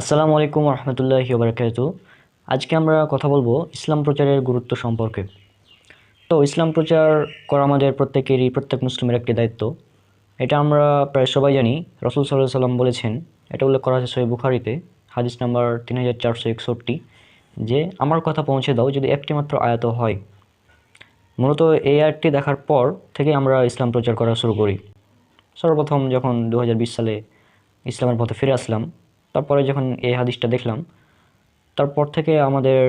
আসসালামু আলাইকুম রহমতুল্লাহি বারকাতু আজকে আমরা কথা বলব ইসলাম প্রচারের গুরুত্ব সম্পর্কে। তো ইসলাম প্রচার করা আমাদের প্রত্যেকেরই, প্রত্যেক মুসলিমের একটি দায়িত্ব। এটা আমরা প্রায় সবাই জানি। রসুল সাল্লাহ সাল্লাম বলেছেন, এটা উল্লেখ করা আছে সহি বুখারিতে, হাদিস নাম্বার তিন হাজার চারশো একষট্টি, যে, আমার কথা পৌঁছে দাও যদি একটি মাত্র আয়াত হয়। মূলত এই আয়াতটি দেখার পর থেকে আমরা ইসলাম প্রচার করা শুরু করি। সর্বপ্রথম যখন দু হাজার বিশ সালে ইসলামের পথে ফিরে আসলাম তারপরে যখন এই হাদিসটা দেখলাম, তারপর থেকে আমাদের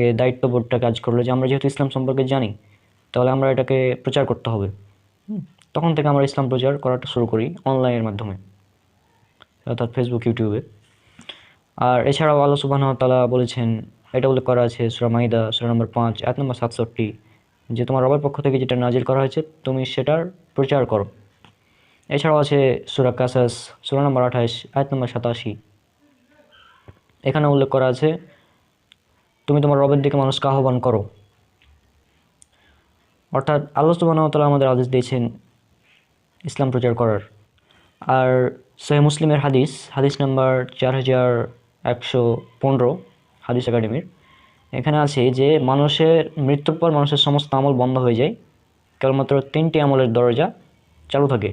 এই দায়িত্ববোধটা কাজ করল যে আমরা যেহেতু ইসলাম সম্পর্কে জানি, তাহলে আমরা এটাকে প্রচার করতে হবে। তখন থেকে আমরা ইসলাম প্রচার করাটা শুরু করি অনলাইনের মাধ্যমে, অর্থাৎ ফেসবুক ইউটিউবে আর এছাড়াও আল্লাহ সুবাহ তালা বলেছেন, এটা উল্লেখ করা আছে সুরা মাইদা, সুরা নম্বর পাঁচ এক নম্বর সাতষট্টি, যে তোমার রবের পক্ষ থেকে যেটা নাজির করা হয়েছে, তুমি সেটার প্রচার করো। এছাড়াও আছে সুরা কাসাস, সুরা নম্বর আঠাশ, আয়াত নম্বর সাতাশি। এখানে উল্লেখ করা আছে, তুমি তোমার রবের দিকে মানুষকে আহ্বান করো। অর্থাৎ আল্লাহ সুবাহতালা আমাদের আদেশ দিয়েছেন ইসলাম প্রচার করার। আর সহি মুসলিমের হাদিস হাদিস নাম্বার চার হাজার একশো পনেরো, হাদিস একাডেমির, এখানে আছে যে মানুষের, মৃত্যুর পর মানুষের সমস্ত আমল বন্ধ হয়ে যায়। কেবলমাত্র তিনটি আমলের দরজা চালু থাকে।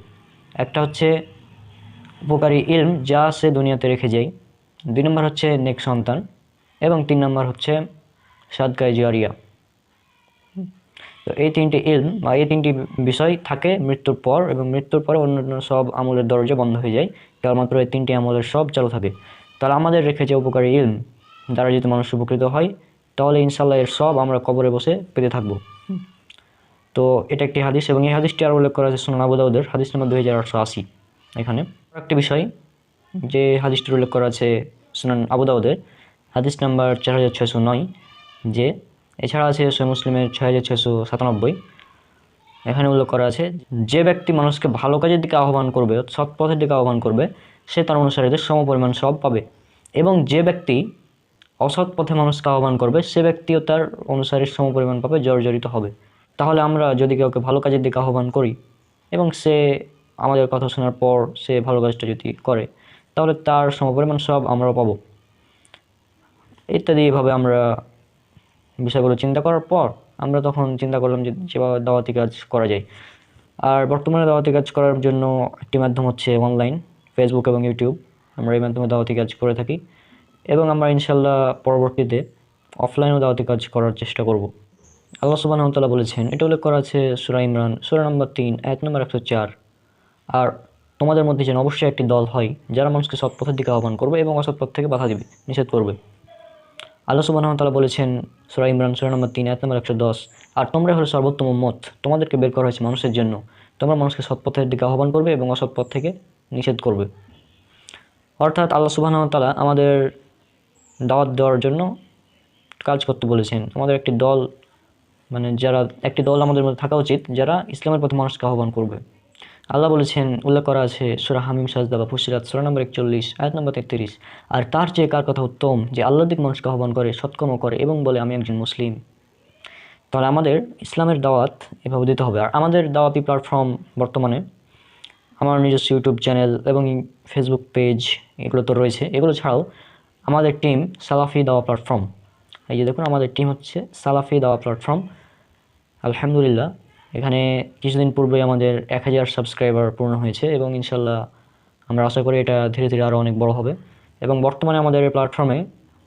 একটা হচ্ছে উপকারী ইলম যা সে দুনিয়াতে রেখে যায়। দুই নম্বর হচ্ছে নেক সন্তান এবং তিন নম্বর হচ্ছে সাদকায় জিয়ারিয়া তো এই তিনটি ইলম বা এই তিনটি বিষয় থাকে মৃত্যুর পর এবং মৃত্যুর পরে অন্যান্য সব আমলের দরজা বন্ধ হয়ে যায়। কেবলমাত্র এই তিনটি আমলের সব চালু থাকে। তাহলে আমাদের রেখেছে উপকারী ইলম দ্বারা যদি মানুষ উপকৃত হয়, তাহলে ইনশাল্লাহ এর সব আমরা কবরে বসে পেতে থাকব। তো এটা একটি হাদিস এবং এই হাদিসটি আর উল্লেখ করা আছে সোনান আবু দাউদের হাদিস নম্বর দুই হাজার আটশো আশি। এখানে একটি বিষয় যে হাদিসটির উল্লেখ করা আছে সোনান আবু দাউদের, হাদিস নাম্বার চার হাজার ছয়শো নয়, যে এছাড়া আছে সৈ মুসলিমের ছয় হাজার ছয়শো সাতানব্বই। এখানে উল্লেখ করা আছে, যে ব্যক্তি মানুষকে ভালো কাজের দিকে আহ্বান করবে, সৎ পথের দিকে আহ্বান করবে, সে তার অনুসারীদের সমপরিমাণ সব পাবে। এবং যে ব্যক্তি অসৎ পথে মানুষকে আহ্বান করবে, সে ব্যক্তিও তার অনুসারীর সম পরিমাণ পাবে, জর্জরিত হবে। তাহলে আমরা যদি কাউকে ভালো কাজের দিকে আহ্বান করি এবং সে আমাদের কথা শোনার পর সে ভালো কাজটা যদি করে, তাহলে তার সমপরিমাণ সব আমরা পাবো। ইত্যাদি এভাবে আমরা বিষয়গুলো চিন্তা করার পর আমরা তখন চিন্তা করলাম যে যেভাবে দাওয়াতি কাজ করা যায়। আর বর্তমানে দাওয়াতি কাজ করার জন্য একটি মাধ্যম হচ্ছে অনলাইন ফেসবুক এবং ইউটিউব আমরা এই মাধ্যমে দাওয়াতি কাজ করে থাকি এবং আমরা ইনশাল্লাহ পরবর্তীতে অফলাইনেও দাওয়াতি কাজ করার চেষ্টা করব। আল্লাহ সুবাহ তাল্লাহ বলেছেন, এটা উল্লেখ করা আছে সুরা ইমরান, সুরা নম্বর তিন এক নম্বর একশো চার। আর তোমাদের মধ্যে যেন অবশ্যই একটি দল হয়, যারা মানুষকে সৎ পথের দিকে আহ্বান করবে এবং অসৎ পথ থেকে বাধা দিবে, নিষেধ করবে। আল্লাহ সুবাহ তালা বলেছেন, সুরা ইমরান, সুরা নম্বর তিন এক নম্বর একশো দশ, আর তোমরা হলো সর্বোত্তম মত তোমাদেরকে বের করা হয়েছে মানুষের জন্য। তোমরা মানুষকে সৎ পথের দিকে আহ্বান করবে এবং অসৎ পথ থেকে নিষেধ করবে। অর্থাৎ আল্লাহ সুবাহ তালা আমাদের দাওয়াত দেওয়ার জন্য কাজ করতে বলেছেন। আমাদের একটি দল মানে যারা একটি দল আমাদের মধ্যে থাকা উচিত, যারা ইসলামের পথে মানুষকে আহ্বান করবে। আল্লাহ বলেছেন, উল্লেখ করা আছে সুরা হামিম, সাজদা বা ফুসিরাত সুরা নম্বর একচল্লিশ, আয়াত নম্বর তেত্রিশ। আর তার চেয়ে কার কথা উত্তম? যে আল্লাহ দিক মানুষকে আহ্বান করে, সৎকর্ম করে এবং বলে, আমি একজন মুসলিম। তাহলে আমাদের ইসলামের দাওয়াত এভাবে দিতে হবে। আর আমাদের দাওয়াতি প্ল্যাটফর্ম বর্তমানে, আমার নিজস্ব ইউটিউব চ্যানেল এবং ফেসবুক পেজ এগুলো তো রয়েছে। এগুলো ছাড়াও আমাদের টিম সালাফি দাওয়া প্ল্যাটফর্ম এই যে দেখুন, আমাদের টিম হচ্ছে সালাফি দাওয়া প্ল্যাটফর্ম আলহামদুলিল্লাহ, এখানে কিছুদিন পূর্বে আমাদের এক হাজার সাবস্ক্রাইবার পূর্ণ হয়েছে এবং ইনশাল্লাহ আমরা আশা করি এটা ধীরে ধীরে আরও অনেক বড় হবে। এবং বর্তমানে আমাদের এই প্ল্যাটফর্মে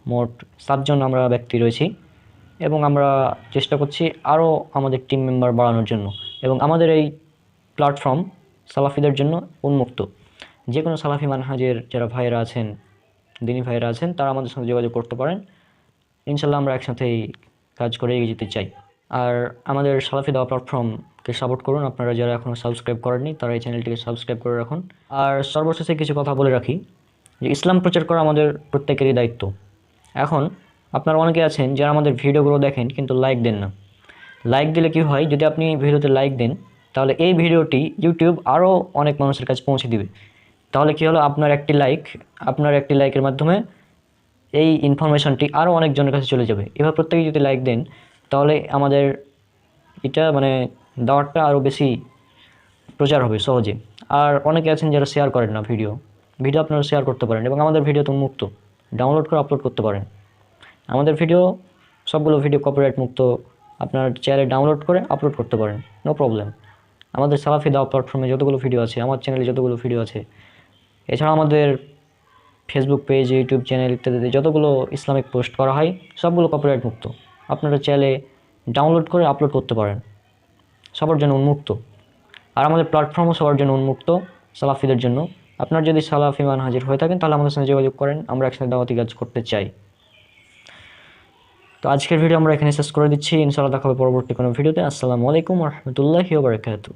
মোট সাতজন আমরা ব্যক্তি রয়েছি এবং আমরা চেষ্টা করছি আরও আমাদের টিম মেম্বার বাড়ানোর জন্য এবং আমাদের এই প্ল্যাটফর্ম সালাফিদের জন্য উন্মুক্ত। যে কোনো সালাফি মানহাজের যারা ভাইয়েরা আছেন, দিনী ভাইয়েরা আছেন, তারা আমাদের সঙ্গে যোগাযোগ করতে পারেন। ইনশাল্লাহ আমরা একসাথেই কাজ করে এগিয়ে যেতে চাই। আর আমাদের সালাফি দেওয়া প্ল্যাটফর্মকে সাপোর্ট করুন। আপনারা যারা এখনও সাবস্ক্রাইব করেননি, তারা এই চ্যানেলটিকে সাবস্ক্রাইব করে রাখুন। আর সর্বশেষে কিছু কথা বলে রাখি, যে ইসলাম প্রচার করা আমাদের প্রত্যেকেরই দায়িত্ব। এখন, আপনারা অনেকে আছেন যারা আমাদের ভিডিওগুলো দেখেন, কিন্তু লাইক দেন না। লাইক দিলে কি হয়, যদি আপনি ভিডিওতে লাইক দেন, তাহলে এই ভিডিওটি ইউটিউব আরও অনেক মানুষের কাছে পৌঁছে দিবে। তাহলে কী হলো, আপনার একটি লাইক আপনার একটি লাইকের মাধ্যমে এই ইনফরমেশনটি আরও অনেকজনের কাছে চলে যাবে। এবার প্রত্যেকে যদি লাইক দেন তাহলে আমাদের এটা মানে দাওয়াতটা আরও বেশি প্রচার হবে সহজে। আর অনেকে আছেন যারা শেয়ার করেন না ভিডিও ভিডিও আপনারা শেয়ার করতে পারেন এবং আমাদের ভিডিও তো মুক্ত ডাউনলোড করে আপলোড করতে পারেন। আমাদের ভিডিও সবগুলো ভিডিও কপিরাইট মুক্ত, আপনার চ্যানেলে ডাউনলোড করে আপলোড করতে পারেন নো প্রবলেম আমাদের সালাফি দাওয়া প্ল্যাটফর্মে যতগুলো ভিডিও আছে, আমার চ্যানেলে যতগুলো ভিডিও আছে, এছাড়া আমাদের ফেসবুক পেজ ইউটিউব চ্যানেল ইত্যাদিতে যতগুলো ইসলামিক পোস্ট করা হয়, সবগুলো কপিরাইট মুক্ত। আপনারা চাইলে ডাউনলোড করে আপলোড করতে পারেন। সবার জন্য উন্মুক্ত। আর আমাদের প্ল্যাটফর্মও সবার জন্য উন্মুক্ত সালাফিদের জন্য। আপনার যদি সালাফি মান হাজির হয়ে থাকেন, তাহলে আমাদের সঙ্গে যোগাযোগ করেন। আমরা একসাথে দাওয়াতি কাজ করতে চাই। তো আজকের ভিডিও আমরা এখানে শেষ করে দিচ্ছি। ইনশাআল্লাহ দেখা হবে পরবর্তী কোনো ভিডিওতে। আসসালামু আলাইকুম রহমতুল্লাহি বারাকাতু